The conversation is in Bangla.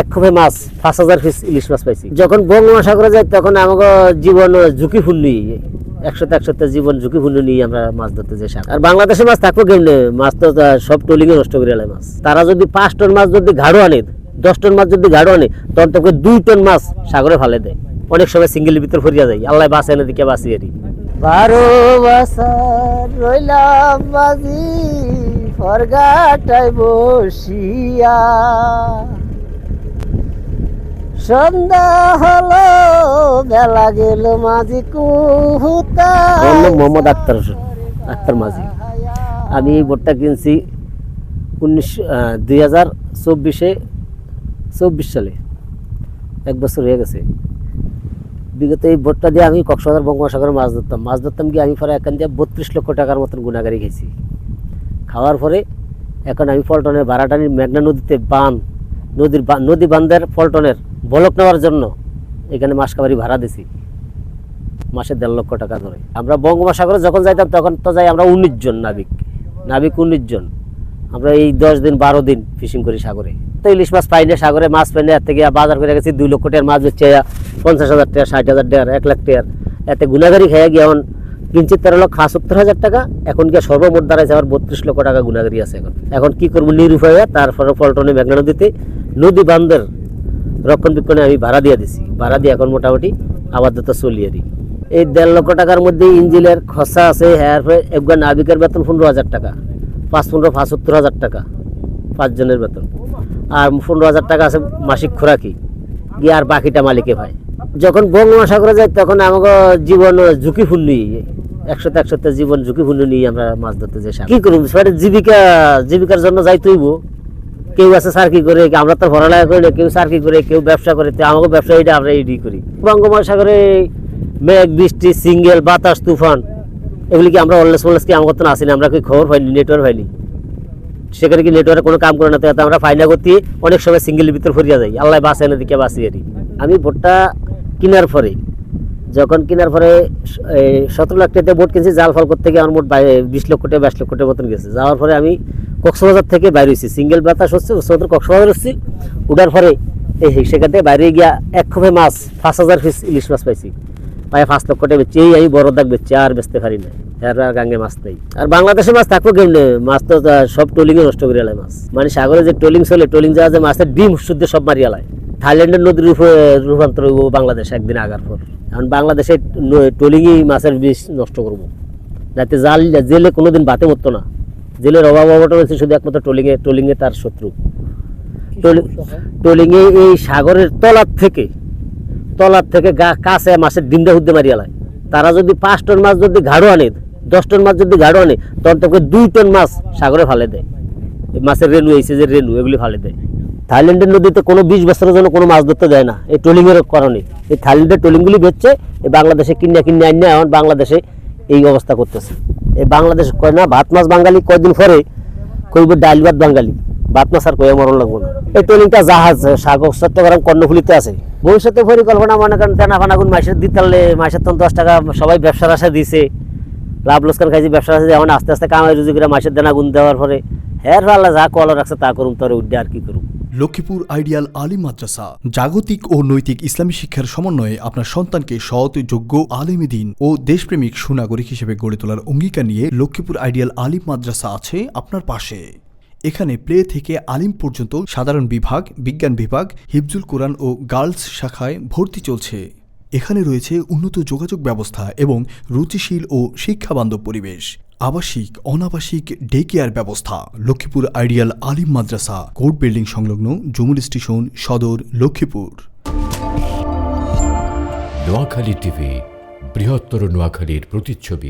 এক খোপে মাছ পাঁচ হাজার পিস ইলিশ মাছ পাইছি। যখন বঙ্গোপসাগরে যাই তখন আমাকে জীবন ঝুঁকিপূর্ণ একশোতে একশোতে জীবন ঝুঁকিপূর্ণ নিয়ে আমরা মাছ ধরতে যাই সাগরে। আর বাংলাদেশে মাছ থাকব কেমনে? মাছ তো সব টলিংয়ে নষ্ট করে এলাই মাছ। তারা যদি পাঁচ টন মাছ যদি ঘাড়ো আনে দশ টন মাছ যদি ঘাড়ো আনে তখন তোকে দুই টন মাছ সাগরে ফালে দেয়। অনেক সময় সিঙ্গেল ভিতর ফরিয়া যায়। আল্লাহ বাঁচে না দিকে বাঁচি আরি বারো বছর রইলাম বাজি ফরগাটাই বসিয়া। আক্তার আক্তার মাঝি। আমি এই বোটটা কিনছি উনিশশো দুই হাজার চব্বিশে, চব্বিশ সালে। এক বছর হয়ে গেছে। বিগত এই বোটটা দিয়ে আমি কক্সবাজার বঙ্গোপসাগরে মাছ ধরতাম। মাছ ধরতাম গিয়ে আমি পরে এখান দিয়ে বত্রিশ লক্ষ টাকার মতন গুণাগারি খেয়েছি খাওয়ার পরে এখন আমি পল্টনের বারাটানির মেঘনা নদীতে বান, নদীর নদী বান্ধের পল্টনের বলক নেওয়ার জন্য এখানে মাস কাবারি ভাড়া দিছি। মাসে দেড় লক্ষ টাকা ধরে। আমরা বঙ্গোপসাগরে যখন যাইতাম, তখন তো যাই আমরা উনিশ জন নাবিক। নাবিক উনিশ জন। আমরা এই দশ দিন, বারো দিন ফিশিং করি সাগরে। তো ইলিশ মাছ পাই না সাগরে, মাছ পাই না, এর থেকে বাজার করে গেছি দুই লক্ষ টাকার মাছ বেচছে পঞ্চাশ হাজার টাকা, ষাট হাজার টাকা, এক লাখ টাকার। এতে গুণাগারি খেয়ে গিয়ে এখন কিঞ্চিত তেরো লক্ষ সত্তর হাজার টাকা, এখন গিয়ে সর্বমোট দাঁড়াইছে আমার বত্রিশ লক্ষ টাকা গুণাগারি আছে এখন। এখন কি করব? নিরুপায় তারপরে পল্টনে মেঘনা নদীতে নদী বান্ধের রক্ষণবেক্ষণে আমি ভাড়া দিয়ে দিছি। ভাড়া দিয়ে এখন মোটামুটি আপাতত চলি আরি এই দেড় লক্ষ টাকার মধ্যে ইঞ্জিনের খরচা আছে হ্যাঁ একবার নাবিকের বেতন পনেরো হাজার টাকা, পাঁচ পনেরো পঁচাত্তর হাজার টাকা পাঁচজনের বেতন। আর পনেরো হাজার টাকা আছে মাসিক খোরাকি, গিয়ে আর বাকিটা মালিকে ভাই। যখন বঙ্গোপসাগরে যাই, তখন আমাকে জীবন ঝুঁকিপূর্ণ একশোতে একশোতে জীবন ঝুঁকিপূর্ণ নিয়ে আমরা মাছ ধরতে যাই। কি করুন সেটা জীবিকা, জীবিকার জন্য যাই তুইব কেউ আছে সার্কি করে, আমরা তো পড়ালেখা করি কেউ সার্কি করে, কেউ ব্যবসা করে আমাকে ব্যবসা এটা আমরা এডি করি। বঙ্গোপসাগরে মেঘ, বৃষ্টি, সিঙ্গেল, বাতাস, তুফান, এগুলি কি আমরা অললেস মলেস কি আমার তো আসি না আমরা কি খবর পাইনি নেটওয়ার্ক পাইনি? সেখানে কি নেটওয়ার্ক কোনো কাম করে না, তো আমরা ফাইনা করতে অনেক সময় সিঙ্গেল ভিতর ফরিয়া যাই। আল্লাহ বাসে না দিকে বাসি আরি আমি ভোটটা কেনার পরে, যখন কেনার পরে সতেরো লাখ টাকাতে বোট কিনছি, জাল ফল করতে গিয়ে আমার মোট বিশ লক্ষ টাকা, বাইশ লক্ষ টাকার মতন গেছে। যাওয়ার পরে আমি কক্সবাজার থেকে বাইরে হয়েছি। সিঙ্গেল বাতাস হচ্ছে সদর কক্সবাজার হচ্ছি। উঠার পরে এই সেখান থেকে বাইরে গিয়া এক খোপে মাছ, পাঁচ হাজার পিস ইলিশ মাছ পাইছি। প্রায় পাঁচ লক্ষ টাকা বেচছি, এই আমি বড় দাগ বেচছি, আর বেচতে পারি না আর গাঙ্গে মাছ নেই। আর বাংলাদেশে মাছ থাকব কেমনে? মাছ তো সব ট্রোলিংয়ে নষ্ট করে এলায় মাছ। মানে সাগরে যে ট্রোলিং চলে, ট্রোলিং জাহাজে মাছের ডিম শুদ্ধ সব মারি এলায় থাইল্যান্ডের নদীর রূপে রূপান্তর হইব বাংলাদেশ একদিন আগার পর। এখন বাংলাদেশে ট্রোলিংই মাছের বিষ নষ্ট করব। যাতে জাল, জেলে কোনোদিন বাতে মরতো না। জেলের অভাব অবটা হচ্ছে শুধু একমাত্র ট্রোলিংয়ে ট্রোলিংয়ে তার শত্রু। ট্রোলিংয়ে এই সাগরের তলার থেকে তলার থেকে গা কাছে মাছের ডিমটা হুদ্দে মারিয়ালায় তারা যদি পাঁচ টন মাছ যদি ঘাড়ো আনে দশ টন মাছ যদি ঘাড়ো আনে তখন তোকে দুই টন মাছ সাগরে ফালে দেয়। এই মাছের রেনু এইসে যে রেনু এগুলি ফালে দেয়। থাইল্যান্ডের নদীতে কোনো বিশ বছরের জন্য কোনো মাছ ধরতে দেয় না এই ট্রোলিংয়ের কারণে। এই থাইল্যান্ডের ট্রোলিংগুলি বেচছে এই বাংলাদেশে কিনে কিনে আনে এখন বাংলাদেশে এই অবস্থা করতেছে। এই বাংলাদেশ কয় না, ভাত মাছ বাঙালি কয়দিন পরে কইব ডাল ভাত বাঙালি। ভাত মাছ আর কয়ে মরণ লাগবো না। এই ট্রোলিংটা জাহাজ সাগর চট্টগ্রাম কর্ণফুলিতে আছে। ভবিষ্যতে পরিকল্পনা মনে করেন তেনা ফানাগুন মাসের দিতালে মাসের তখন দশ টাকা সবাই ব্যবসার আশা দিছে। লাভ লোসকান খাইছে, ব্যবসার আশা দিয়ে এখন আস্তে আস্তে কামাই রুজি করে মাসের দেনা গুণ দেওয়ার পরে হ্যাঁ আল্লাহ যা কল রাখছে তা করুম তোর উঠে আর কি করুম। লক্ষ্মীপুর আইডিয়াল আলিম মাদ্রাসা, জাগতিক ও নৈতিক ইসলামী শিক্ষার সমন্বয়ে আপনার সন্তানকে সৎ, যোগ্য আলেমী দিন ও দেশপ্রেমিক সুনাগরিক হিসেবে গড়ে তোলার অঙ্গীকার নিয়ে লক্ষ্মীপুর আইডিয়াল আলিম মাদ্রাসা আছে আপনার পাশে। এখানে প্লে থেকে আলিম পর্যন্ত সাধারণ বিভাগ, বিজ্ঞান বিভাগ, হিফজুল কোরআন ও গার্লস শাখায় ভর্তি চলছে। এখানে রয়েছে উন্নত যোগাযোগ ব্যবস্থা এবং রুচিশীল ও শিক্ষাবান্ধব পরিবেশ। আবাসিক, অনাবাসিক ডে কেয়ার ব্যবস্থা। লক্ষ্মীপুর আইডিয়াল আলিম মাদ্রাসা, কোর্ট বিল্ডিং সংলগ্ন জমুল স্টেশন, সদর, লক্ষ্মীপুর। নোয়াখালী টিভি, বৃহত্তর নোয়াখালীর প্রতিচ্ছবি।